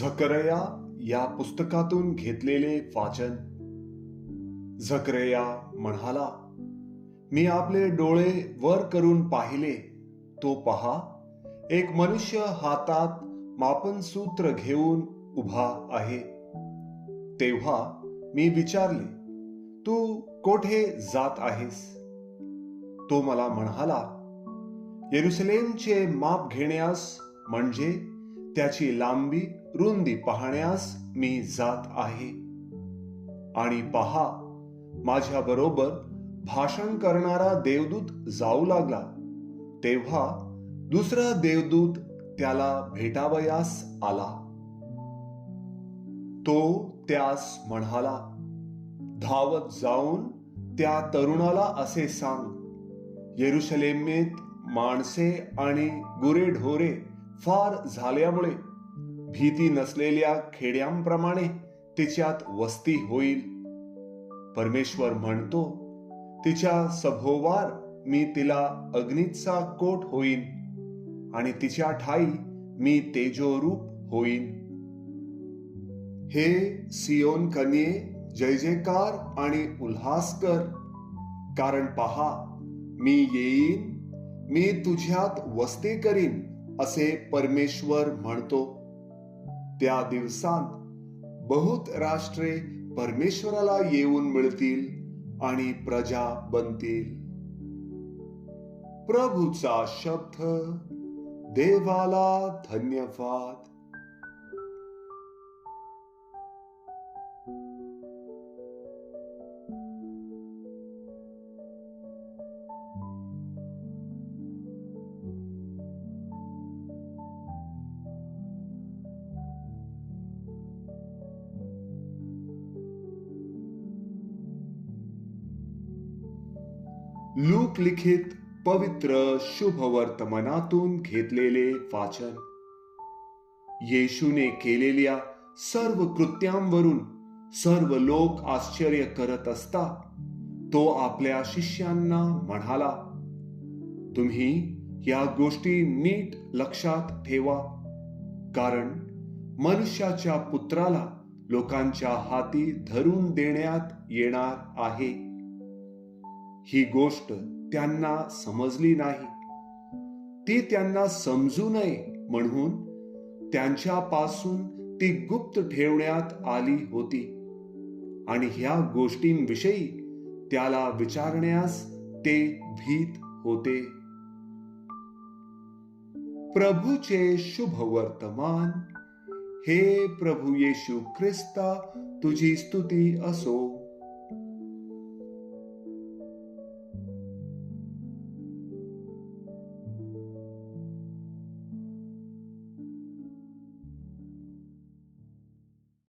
झकरया या पुस्तकातून घेतलेले वाचन. झकरया म्हणाला मी आपले डोळे वर करून पाहिले. तो पहा एक मनुष्य हातात मापनसूत्र घेऊन उभा आहे. तेव्हा मी विचारले तू कोठे जात आहेस? तो मला म्हणाला येरुसलेमचे माप घेण्यास म्हणजे त्याची लांबी रुंदी पाहण्यास मी जात आहे. आणि पहा माझ्या बरोबर भाषण करणारा देवदूत जाऊ लागला. तेव्हा दुसरा देवदूत त्याला भेटावयास आला. तो त्यास म्हणाला धावत जाऊन त्या तरुणाला असे सांग. येरुशलेमेत माणसे आणि गुरेढोरे फार झाल्यामुळे भीती नसलेल्या खेड्यांप्रमाणे तिच्यात वस्ती होईल. परमेश्वर म्हणतो तिच्या सभोवार मी तिला अग्नीचा कोट होईन आणि तिच्या ठाई मी तेजोरूप होईन. हे सियोन कन्ये जय जयकार आणि उल्हास कर कारण पहा मी येईन मी तुझ्यात वस्ती करीन असे परमेश्वर म्हणतो. त्या दिवसांत बहुत राष्ट्रे परमेश्वराला येऊन मिळतील आणि प्रजा बनतील. प्रभूचा शब्द देवाला धन्यवाद. लूक लिखित पवित्र शुभ वर्तमानातून घेतलेले वाचन. येशूने केलेल्या सर्व कृत्यांवरून सर्व लोक आश्चर्य करत असता तो आपल्या शिष्यांना म्हणाला तुम्ही या गोष्टी नीट लक्षात ठेवा कारण मनुष्याच्या पुत्राला लोकांच्या हाती धरून देण्यात येणार आहे. ही गोष्ट त्यांना समजली नाही. ती त्यांना समजू नये म्हणून त्यांच्यापासून ती गुप्त ठेवण्यात आली होती. आणि ह्या गोष्टींविषयी त्याला विचारण्यास ते भीत होते. प्रभूचे शुभ वर्तमान हे प्रभू येशू ख्रिस्ता तुझी स्तुती असो.